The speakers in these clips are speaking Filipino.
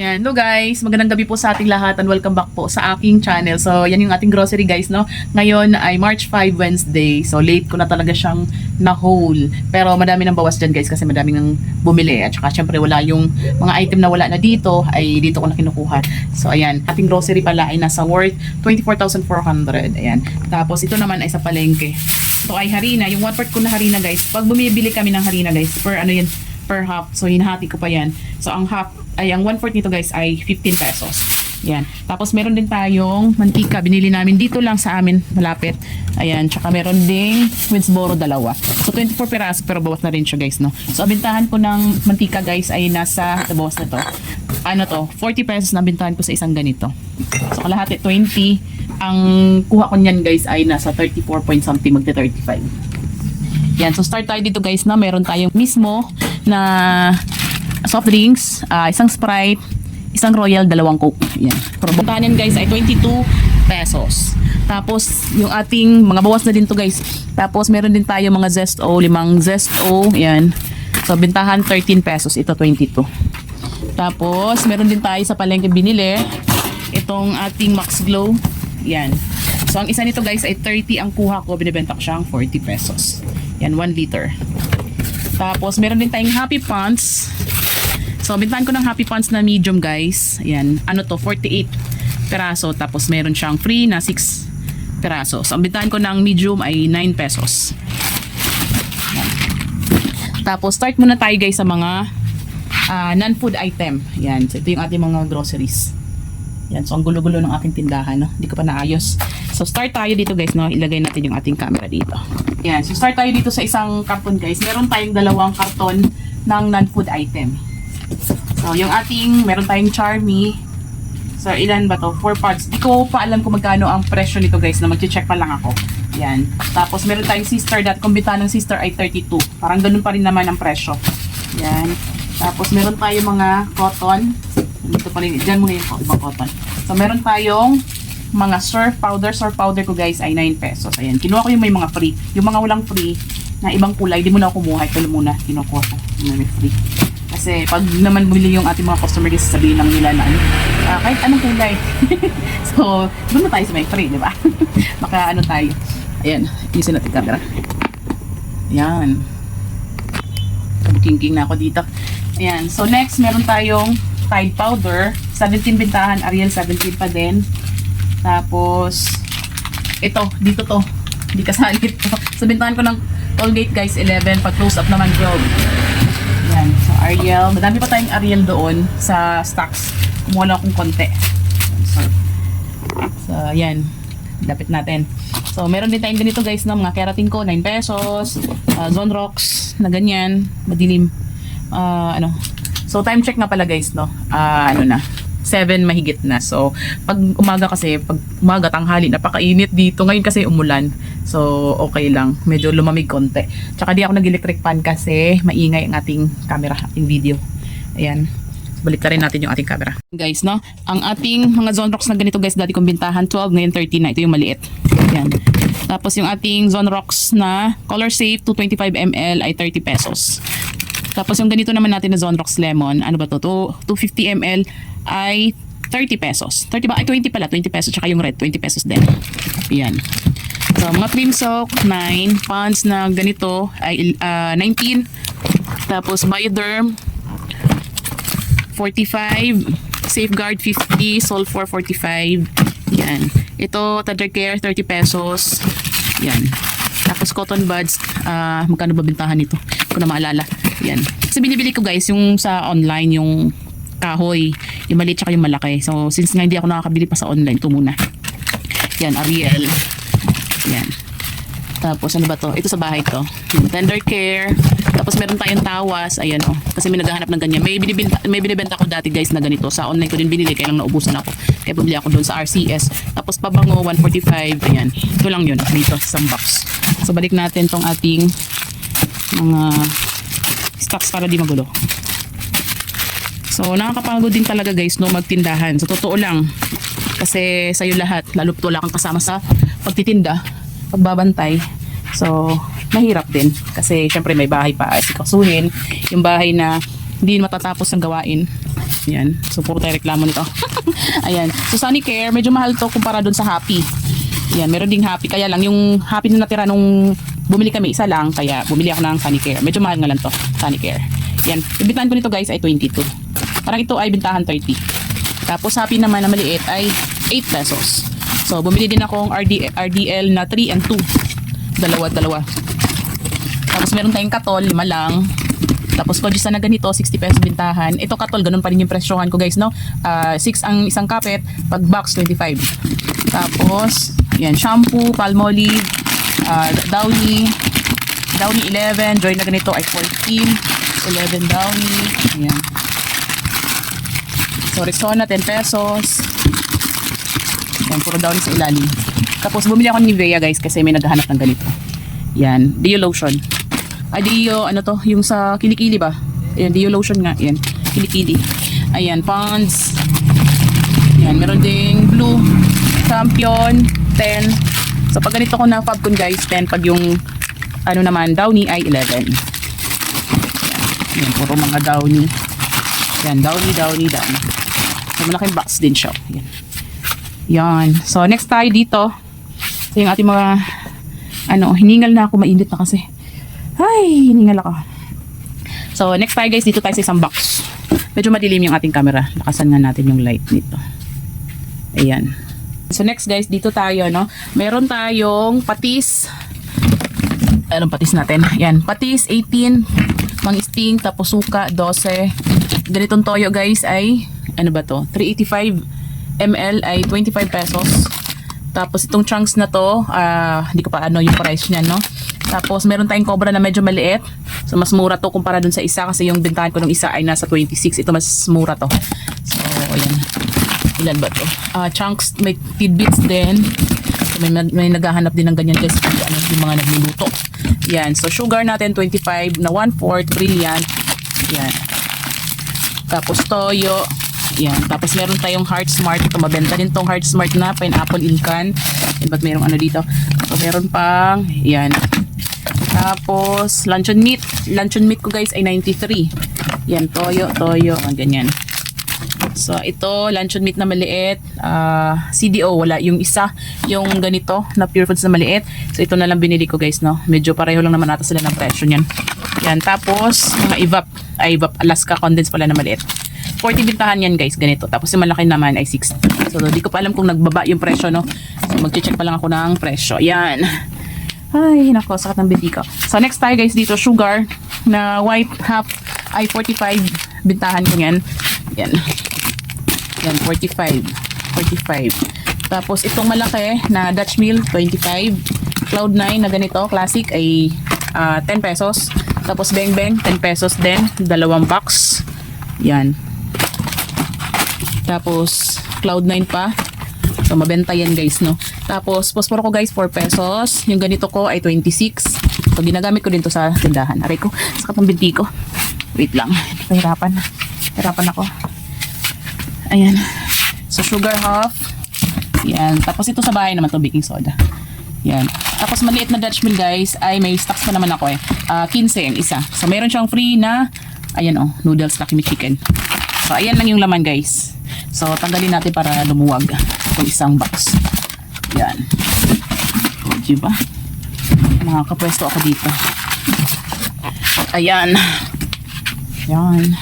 Yan, no guys, magandang gabi po sa ating lahat and welcome back po sa aking channel. So, yan yung ating grocery guys, no? Ngayon ay March 5 Wednesday. So, late ko na talaga siyang na-haul. Pero madami nang bawas dyan guys kasi madami nang bumili. At saka syempre wala yung mga item na wala na dito ay dito ko na kinukuha. So, ayan. Ating grocery pala ay nasa worth 24,400. Ayan. Tapos, ito naman ay sa palengke. Ito ay harina. Yung one part ko na harina guys. Pag bumibili kami ng harina guys, per ano yan, per half. So, hinahati ko pa yan. So, ang half, ay ang one fourth nito guys ay 15 pesos. Yan. Tapos, meron din tayong mantika. Binili namin dito lang sa amin, malapit. Ayan. Tsaka meron ding Winsboro dalawa. So, 24 peraso, pero bawas na rin siya guys, no? So, ang bintahan ko ng mantika guys ay nasa, bawas na to. Ano to? 40 pesos na bintahan ko sa isang ganito. So, kalahati 20. Ang kuha ko niyan guys ay nasa 34 point something, magti 35. Yan, so start tayo dito guys na meron tayong mismo na soft drinks, ah, isang Sprite, isang Royal, dalawang Coke. Yan. Probotahan yan guys ay 22 pesos. Tapos yung ating mga bawas na din to guys. Tapos meron din tayo mga Zesto, limang Zesto, yan. So bintahan 13 pesos, ito 22. Tapos meron din tayo sa palengke binili itong ating Max Glow. Yan. So ang isa nito guys ay 30 ang kuha ko, binibenta ko siyang 40 pesos. Yan, 1 liter. Tapos, meron din tayong Happy Pants. So, bintahan ko ng Happy Pants na medium, guys. Ayan, ano to, 48 peraso. Tapos, meron siyang free na 6 peraso. So, bintahan ko ng medium ay 9 pesos. Ayan. Tapos, start muna tayo, guys, sa mga ah, non-food item. Yan, so ito yung ating mga groceries. Yan, so ang gulo-gulo ng aking tindahan, no? Hindi ko pa naayos. So start tayo dito guys, no? Ilagay natin yung ating camera dito. Yan, so start tayo dito sa isang karton guys. Meron tayong dalawang karton ng non-food item. So yung ating, meron tayong Charmy. So ilan ba to? 4 parts. Di ko pa alam kung magkano ang presyo nito guys, na magche-check pa lang ako. Yan. Tapos meron tayong sister dot kumbita ng sister ay 32. Parang ganun pa rin naman ang presyo. Yan. Tapos meron tayong mga cotton. Dito pa rin, dyan muna yung ibang cotton. So meron tayong mga surf powder. Surf powder ko guys ay 9 pesos. Ayan, kinuha ko yung may mga free. Yung mga walang free na ibang kulay, di mo na ako kumuha. Ito muna, kinukuha ko. May free. Kasi pag naman bumili yung ating mga customer guys, sabihin lang nila na ano, ah, kahit anong kulay. so, doon tayo sa may free, di ba? Maka ano tayo. Ayan, isin natin camera. Ayan. King-king na ako dito. Ayan. So, next, meron tayong Tide powder. 17 bintahan. Ariel, 17 pa din. Tapos, ito. Dito to. Hindi kasali ito. So, bintahan ko ng Colgate, guys, 11. Pag close up naman, 12. Ayan. So, Ariel. Madami pa tayong Ariel doon sa stocks. Kumuha lang akong konti. So, so ayan. Lapit natin. So, meron din tayong ganito guys na mga keratin ko, 9 pesos. Uh, Zone Rocks na ganyan. Madilim. Ah, ano. So, time check nga pala guys, no? Ah, ano na. 7 mahigit na. So, pag umaga kasi, pag umaga, tanghali, napakainit dito. Ngayon kasi umulan. So, okay lang. Medyo lumamig konti. Tsaka di ako nag-electric fan kasi maingay ang ating camera, ating video. Ayan. Balik rin natin yung ating camera. Guys, no? Ang ating mga zone rocks na ganito guys, dati kong bintahan 12, ngayon 13 na. Ito yung maliit. Yan. Tapos yung ating zone rocks na color safe 225 ml ay 30 pesos. Tapos yung ganito naman natin na zone rocks lemon, ano ba to? To 250 ml ay 30 pesos. 30 ba? Ay 20 pala, 20 pesos. Tsaka yung red, 20 pesos din. Yan. So, mga cream soak, 9. Pants na ganito ay ah, 19. Tapos Bioderm, 45, Safeguard 50, Sulfur 45. Yan. Ito, Tender Care 30 pesos. Yan. Tapos cotton buds, ah magkano ba bintahan nito? Hindi ko na maalala. Yan. Kasi binibili ko guys yung sa online yung kahoy, yung maliit tsaka yung malaki. So since nga hindi ako nakakabili pa sa online, ito muna. Yan, Ariel. Yan. Tapos ano ba to? Ito sa bahay to. Tender care. Tapos meron tayong tawas. Ayan oh. Kasi may naghahanap ng ganyan. May binibenta, may binibenta ko dati guys na ganito. Sa online ko din binili. Kaya lang naubusan ako. Kaya bumili ako doon sa RCS. Tapos pabango 145. Ayan. Ito lang yun. Dito sa box. So balik natin tong ating mga stocks para di magulo. So nakakapagod din talaga guys no magtindahan. Sa totoo lang. Kasi sa'yo lahat. Lalo wala kang kasama sa pagtitinda pagbabantay. So, mahirap din. Kasi, syempre, may bahay pa. Sikasuhin. Yung bahay na hindi matatapos ang gawain. Yan. So, puro tayo reklamo nito. Ayan. So, Sunny Care, medyo mahal to kumpara dun sa Happy. Yan, meron ding Happy. Kaya lang, yung Happy na natira nung bumili kami, isa lang. Kaya bumili ako ng Sunny Care. Medyo mahal nga lang to, Sunny Care. Yan. Yung bintahan ko nito guys ay 22. Parang ito ay bintahan 30. Tapos Happy naman na maliit ay 8 pesos. So, bumili din akong RD, RDL na 3 and 2. Dalawa, dalawa. Tapos meron tayong katol, lima lang. Tapos Kojisa na ganito, 60 pesos bintahan. Ito katol, ganun pa rin yung presyohan ko guys, no? 6 ang isang kapet, pag box 25. Tapos, yan, shampoo, palmolive, uh, Downy, Downy 11, joy na ganito ay 14, 11 Downy, ayan. So, Rexona, 10 pesos. Yan, puro Downy sa ilalim. Tapos, bumili ako ng Nivea guys kasi may naghahanap ng ganito. Yan, Dio lotion. Ay, Dio, ano to, yung sa kilikili ba? Ayan, Dio lotion nga, yan, kilikili. Ayan, Pond's. Yan, meron ding blue, champion, 10. So, pag ganito ko na Fabcon guys, 10. Pag yung, ano naman, Downy ay 11. Yan, yan puro mga Downy. Yan, Downy, Downy, Downy. So, malaking box din siya. Yan. Yan. So, next tayo dito. So, yung ating mga, ano, hiningal na ako, mainit na kasi. Ay, hiningal ako. So, next tayo guys, dito tayo sa isang box. Medyo madilim yung ating camera. Lakasan nga natin yung light nito. Ayan. So, next guys, dito tayo, no? Meron tayong patis. Anong patis natin? Ayan, patis 18, mangisting, tapos suka 12. Ganitong toyo guys ay, ano ba to? 385 ml ay 25 pesos. Tapos itong chunks na to, ah, hindi ko pa ano yung price niya, no? Tapos meron tayong cobra na medyo maliit. So mas mura to kumpara dun sa isa kasi yung bintahan ko ng isa ay nasa 26. Ito mas mura to. Ilan ba to? Ah, chunks, may tidbits din. So, may, may naghahanap din ng ganyan guys. Ano, yung mga nagluluto. Yan. So sugar natin 25 na 1/4 brilliant. Yan. Tapos toyo. Yan. Tapos meron tayong Heart Smart. Ito mabenta din tong Heart Smart na pineapple in can. Yan, ba't merong ano dito? So meron pang, yan. Tapos luncheon meat. Luncheon meat ko guys ay 93. Yan, toyo, toyo. Mga ganyan. So ito, luncheon meat na maliit. ah CDO, wala. Yung isa, yung ganito na pure foods na maliit. So ito na lang binili ko guys, no? Medyo pareho lang naman ata sila ng presyo niyan. Yan, tapos mga evap, ay evap Alaska condensed pala na maliit. 40 bintahan yan guys, ganito. Tapos yung malaki naman ay 60. So di ko pa alam kung nagbaba yung presyo, no? So magche-check pa lang ako ng presyo. Yan. Ay, nako, sakit ng binti ko. So next tayo guys dito, sugar na white half ay 45 bintahan ko yan. Yan. Yan, 45. 45. Tapos itong malaki na Dutch Mill, 25. Cloud9 na ganito, classic ay ah, 10 pesos. Tapos Beng Beng, 10 pesos din. Dalawang box. Yan. Tapos Cloud9 pa. So mabenta yan guys, no? Tapos posporo ko guys, 4 pesos. Yung ganito ko ay 26. So ginagamit ko din to sa tindahan. Aray ko, sakit ang binti ko. Wait lang. Pahirapan. Hirapan ako. Ayan. So, sugar half. Yan. Tapos ito sa bahay naman to baking soda. Yan. Tapos maliit na Dutch mill guys ay may stocks pa naman ako eh. Ah, 15 ang isa. So, meron siyang free na ayan oh, noodles Me Chicken. So, ayan lang yung laman guys. So, tanggalin natin para lumuwag itong isang box. Yan. O, diba? Nakakapwesto ako dito. Ayan. Yan.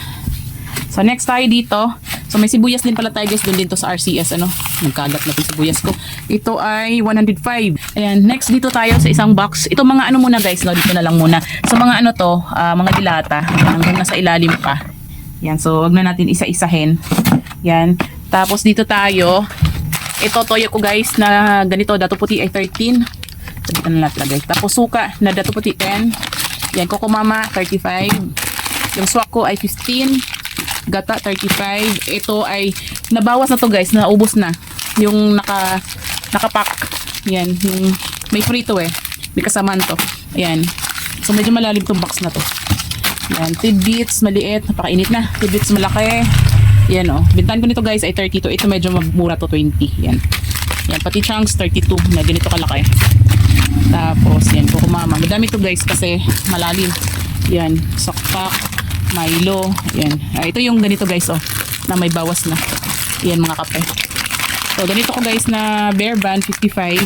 So next tayo dito. So may sibuyas din pala tayo guys doon dito sa RCS ano. Nagkagat na 'tong sibuyas ko. Ito ay 105. Ayan, next dito tayo sa isang box. Ito mga ano muna guys, no, dito na lang muna. Sa mga ano to, ah, mga dilata, hanggang nasa ilalim pa. Yan, so wag na natin isa-isahin. Yan. Tapos dito tayo. Ito toyo ko guys na ganito, dato puti ay 13. So dito na natin lagay. Tapos suka na dato puti 10. Yan, kokomama 35. Yung swak ko ay 15 gata 35 ito ay nabawas na to guys. Naubos na. Yung naka nakapack yan yung may frito eh. May kasamaan to. Ayan so medyo malalim tong box na to. Yan tidbits maliit. Napakainit na. Tidbits malaki. Yan oh. Bintahan ko nito guys ay 32 ito medyo mura to 20 yan. Yan pati chunks 32 na ganito kalaki. Tapos yan kukumama. Madami to guys kasi malalim. Yan sakpak Milo. Ayan. Ah, ito yung ganito guys, oh. Na may bawas na. Ayan mga kape. So, ganito ko guys na Bear Brand 55.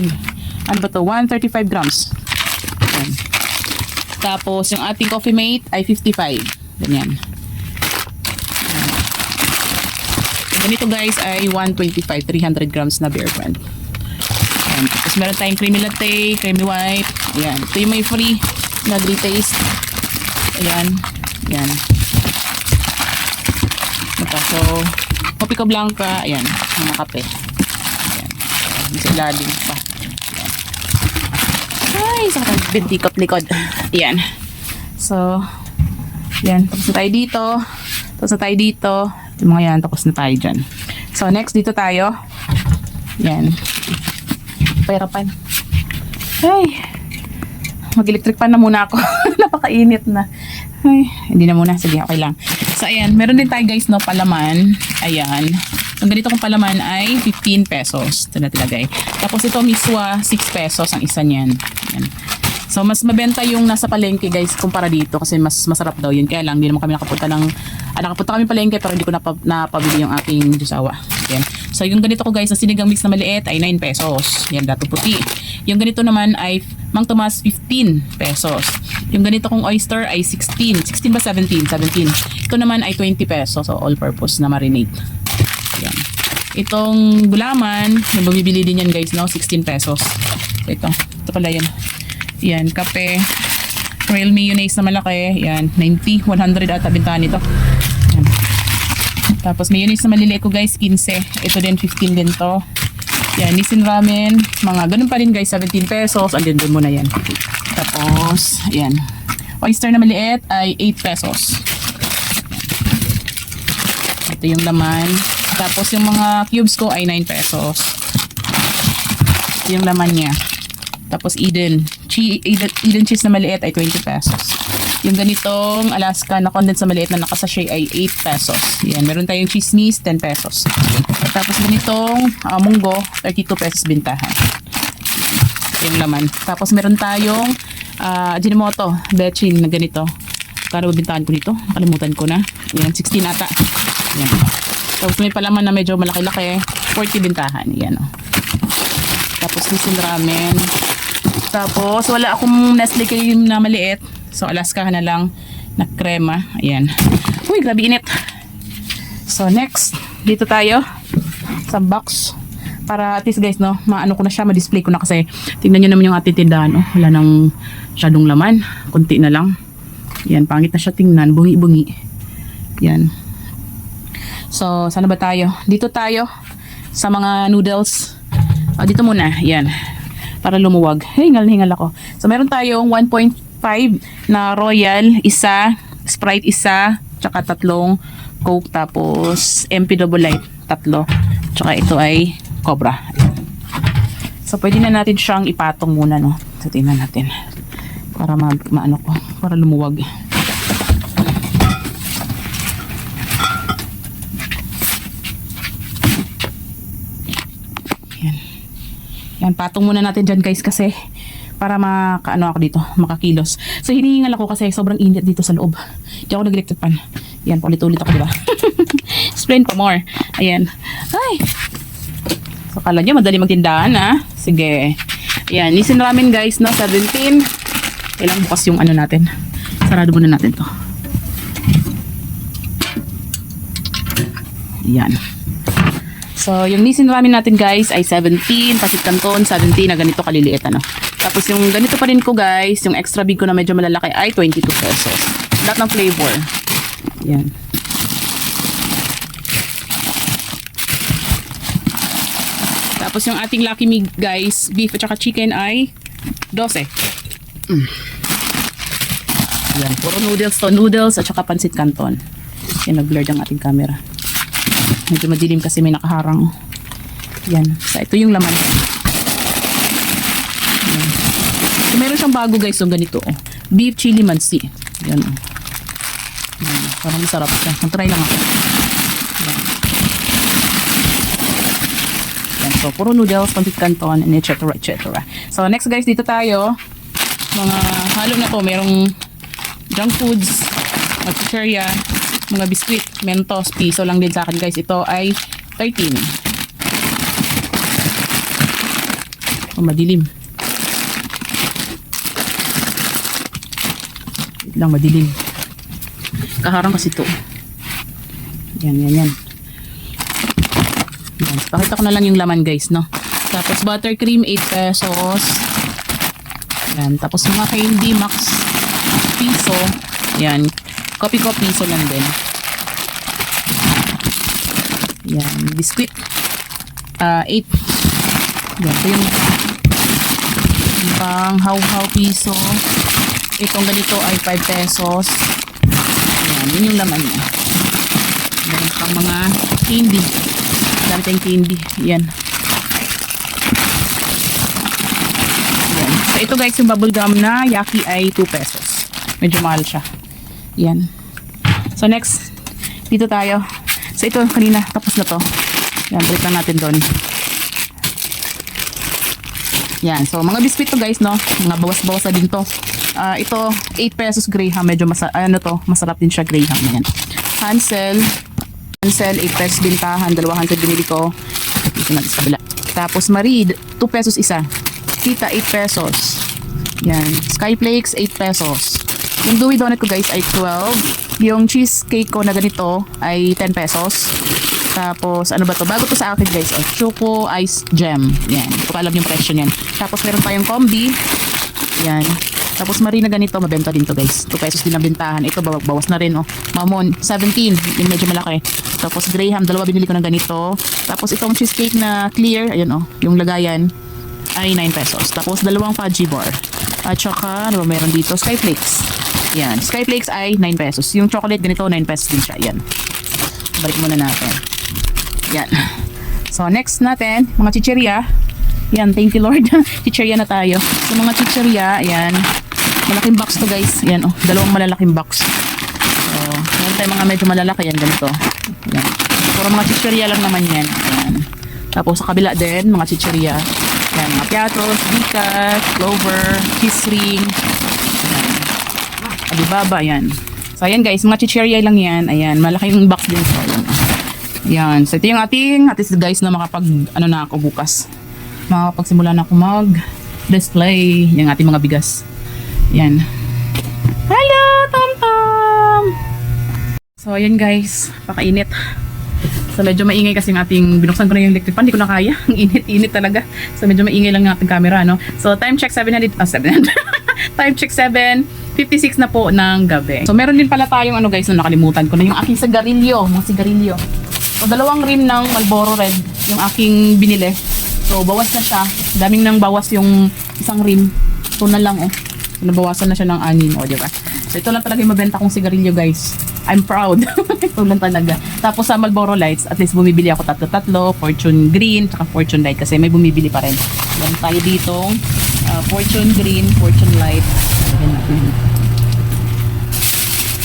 Ano ba to? 135 grams. Ayan. Tapos, yung ating coffee mate ay 55. Ganyan. Ayan. Ganito guys ay 125, 300 grams na Bear Brand. Ayan. Tapos meron tayong creamy latte, creamy white. Ayan. Ito yung may free na taste. Ayan. Ayan. Ito. So, kopi ko blanca. Ayan. Mga kape. Ayan. Ayan. Sa ilalim pa. Ayan. Ay, sa katang bintikot likod. Ayan. So, yan. Tapos na tayo dito. Tapos na tayo dito. Yung mga yan. Tapos na tayo dyan. So, next dito tayo. Yan. Pahirapan. Ay. Mag-electric pan na muna ako. Napakainit na. Ay, hindi na muna. Sige, okay lang. So, ayan. Meron din tayo guys, no, palaman. Ayan. Ang ganito kong palaman ay 15 pesos. Ito na tilagay. Tapos ito miswa, 6 pesos ang isa niyan. Ayan. So, mas mabenta yung nasa palengke guys kumpara dito kasi mas masarap daw yun. Kaya lang, hindi naman kami nakapunta ng, ah, nakapunta kami palengke pero hindi ko napa, napabili yung aking jusawa. Ayan. So, yung ganito ko guys, na sinigang mix na maliit ay 9 pesos. Yan, dato puti. Yung ganito naman ay Mang Tomas 15 pesos. Yung ganito kong oyster ay 16. 16 ba 17? 17. Ito naman ay 20 pesos. So, all purpose na marinate. Yan. Itong gulaman, yung bumibili din yan guys, no? 16 pesos. So, ito. Ito pala yan. Yan, kape. Real mayonnaise na malaki. Yan, 90, 100 ata bintahan nito. Tapos mayonnaise na maliliit ko guys, 15. Ito din, 15 din to. Yan, Nissin Ramen. Mga ganun pa rin guys, 17 pesos. Andun doon muna yan. Tapos, yan. Oyster na maliit ay 8 pesos. Ito yung laman. Tapos yung mga cubes ko ay 9 pesos. Ito yung laman niya. Tapos Eden. Che Eden, Eden cheese na maliit ay 20 pesos. Yung ganitong Alaska na condensed na maliit na nakasashay ay 8 pesos. Yan. Meron tayong chismis, 10 pesos. Tapos ganitong uh, munggo, 32 pesos bintahan. Ito yung laman. Tapos meron tayong uh, Ajinomoto, Bechin na ganito. Kano bintahan ko dito? Nakalimutan ko na. Yan, 16 ata. Yan. Tapos may palaman na medyo malaki-laki. 40 bintahan. Yan o. Tapos Nissin Ramen. Tapos wala akong Nestle cream na maliit. So Alaska na lang na krema. Ayan. Uy, grabe init. So next, dito tayo sa box. Para at least guys, no, maano ko na siya, ma-display ko na kasi tingnan nyo naman yung ating tindahan, no? Wala nang masyadong laman. Kunti na lang. Yan, pangit na siya tingnan. Bungi-bungi. Yan. So, saan na ba tayo? Dito tayo sa mga noodles. Ah, dito muna. Yan. Para lumuwag. Hingal na hingal ako. So, meron tayong 1.5 na Royal, isa, Sprite isa, tsaka tatlong Coke, tapos MP Double Light, tatlo. Tsaka ito ay Cobra. So, pwede na natin siyang ipatong muna, no? So, tingnan natin. Para ma maano ko, para lumuwag. Yan. Yan, patong muna natin dyan guys kasi para makaano ako dito, makakilos. So hinihingal ako kasi sobrang init dito sa loob. Hindi ako nag-electric pan. Yan, paulit-ulit ako, di ba? Explain pa more. Ayan. Ay! So kala nyo, madali magtindahan ha. Sige. Ayan, nisin ramen guys, no? 17. Kailangan bukas yung ano natin. Sarado muna natin to. Ayan. So, yung nisin ramen natin guys ay 17, pasit canton 17 na ganito kaliliit ano. Tapos yung ganito pa rin ko guys, yung extra big ko na medyo malalaki ay 22 pesos. Lahat ng flavor. Yan. Tapos yung ating Lucky Me guys, beef at saka chicken ay 12. Mm. Yan, puro noodles to. Noodles at saka pansit canton. Yan, nag-blur ang ating camera. Medyo madilim kasi may nakaharang. Yan. So, ito yung laman. Yan. So, meron siyang bago guys. So, ganito. Oh. Beef chili mansi. Yan. Oh. Yan. Parang masarap siya. Mag-try lang ako. Yan. Yan. So, puro noodles, pansit canton, and et cetera, et cetera. So, next guys, dito tayo. Mga halo na to. Merong junk foods. Mga chicherya, mga biskwit, mentos, piso lang din sa akin guys. Ito ay 13. Oh, madilim. Wait lang madilim. Kaharang kasi ito. Yan, yan, yan. Yan. Pakita ko na lang yung laman guys, no? Tapos buttercream, 8 pesos. Yan. Tapos mga candy, max piso. Yan. Copy ko piso lang din. Yan. Biscuit. Ah, 8. Yan. Ito yung yung pang how-how piso. Itong ganito ay 5 pesos. Yan. Yun yung laman niya. Meron pang mga candy. Dami tayong candy. Yan. Yan. So, ito guys, yung bubble gum na Yaki ay 2 pesos. Medyo mahal siya. Yan. So, next, dito tayo. So, ito, kanina, tapos na to. Yan, break lang natin doon. Yan. So, mga biscuit to guys, no? Mga bawas-bawas na din to. Ah, ito, 8 pesos Graham. Medyo masa ano to, masarap din siya Graham. Yan. Hansel, Hansel, 8 pesos bintahan. Dalawang Hansel binili ko. Dito natin sa kabila. Tapos Marid, 2 pesos isa. Tita, 8 pesos. Yan. Skyflakes, 8 pesos. Yung Dewey Donut ko guys ay 12. Yung cheesecake ko na ganito ay 10 pesos. Tapos, ano ba to? Bago to sa akin guys. Oh, Choco Ice Gem. Yan. Hindi ko alam yung presyo niyan. Tapos, meron tayong combi. Yan. Tapos, marina ganito. Mabenta din to guys. 2 pesos din ang bintahan. Ito, baw- bawas na rin. Oh. Mamon, 17. Yung medyo malaki. Tapos, Graham. Dalawa binili ko ng ganito. Tapos, itong cheesecake na clear. Ayan oh. Yung lagayan ay 9 pesos. Tapos, dalawang fudgy bar. At saka, ano ba meron dito? Skyflakes. Yan. Skyflakes ay 9 pesos. Yung chocolate ganito, 9 pesos din siya. Yan. Balik muna natin. Yan. So, next natin, mga chicheria. Yan, thank you Lord. chicheria na tayo. So, mga chicheria, yan. Malaking box to guys. Yan, oh. Dalawang malalaking box. So, meron tayong mga medyo malalaki. Yan, ganito. Yan. Puro mga chicheria lang naman yan. Yan. Tapos, sa kabila din, mga chicheria. Yan, mga piatos, bikas, clover, cheese ring. Yan. Alibaba, yan. So, ayan guys, mga chicheria lang yan. Ayan, malaking box din. So, ayan. Ayan. So, ito yung ating, at least guys, na makapag, ano na ako bukas. Makapagsimula na ako mag-display yung ating mga bigas. Ayan. Hello, Tom Tom! So, ayan guys, pakainit. So, medyo maingay kasi yung ating, binuksan ko na yung electric fan, hindi ko na kaya. Ang init-init talaga. So, medyo maingay lang yung ating camera, no? So, time check 700, ah, 700. time check 7, 56 na po ng gabi. So, meron din pala tayong ano guys, na nakalimutan ko na yung aking sigarilyo, mga sigarilyo. So, dalawang rim ng Marlboro Red, yung aking binili. So, bawas na siya. Daming nang bawas yung isang rim. Ito na lang, oh. Nabawasan na siya ng anim, oh, di ba? So, ito lang talaga yung mabenta kong sigarilyo, guys. I'm proud. ito lang talaga. Tapos sa Marlboro Lights, at least bumibili ako tatlo-tatlo, Fortune Green, tsaka Fortune Light kasi may bumibili pa rin. Meron tayo dito, uh, Fortune Green, Fortune Light. Natin.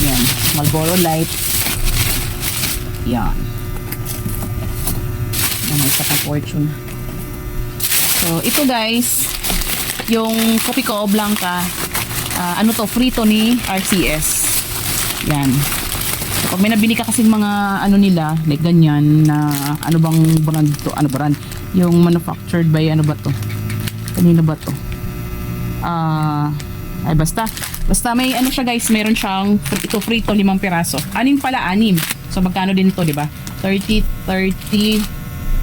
Yan, Marlboro Light. Yan. Yan, isa pang Fortune. So, ito guys, yung kopi ko, Blanca, ah, ano to, frito ni RCS. Yan. So, pag may nabili ka kasing mga ano nila, like ganyan, na ano bang brand to, ano brand, yung manufactured by ano ba to? Kanino ba to? Ah, ay basta. Basta may ano siya guys, meron siyang ito frito limang piraso. Anim pala, anim. So magkano din to, di ba? 30, 30,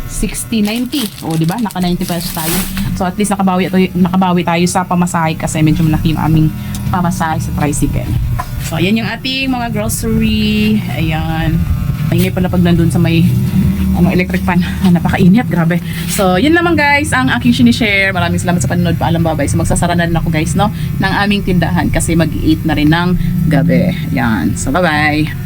60, 90. O, di ba? Naka 90 pesos tayo. So at least nakabawi, tayo, nakabawi tayo sa pamasahe kasi medyo malaki yung aming pamasahe sa tricycle. So ayan yung ating mga grocery. Ayan. Ingay pala pag nandun sa may ano, electric fan. Ah, napakainit, grabe. So, yun naman guys, ang aking sinishare. Maraming salamat sa panonood. Paalam babay. So, magsasara na ako guys, no? Ng aming tindahan kasi mag-8 na rin ng gabi. Yan. So, bye-bye.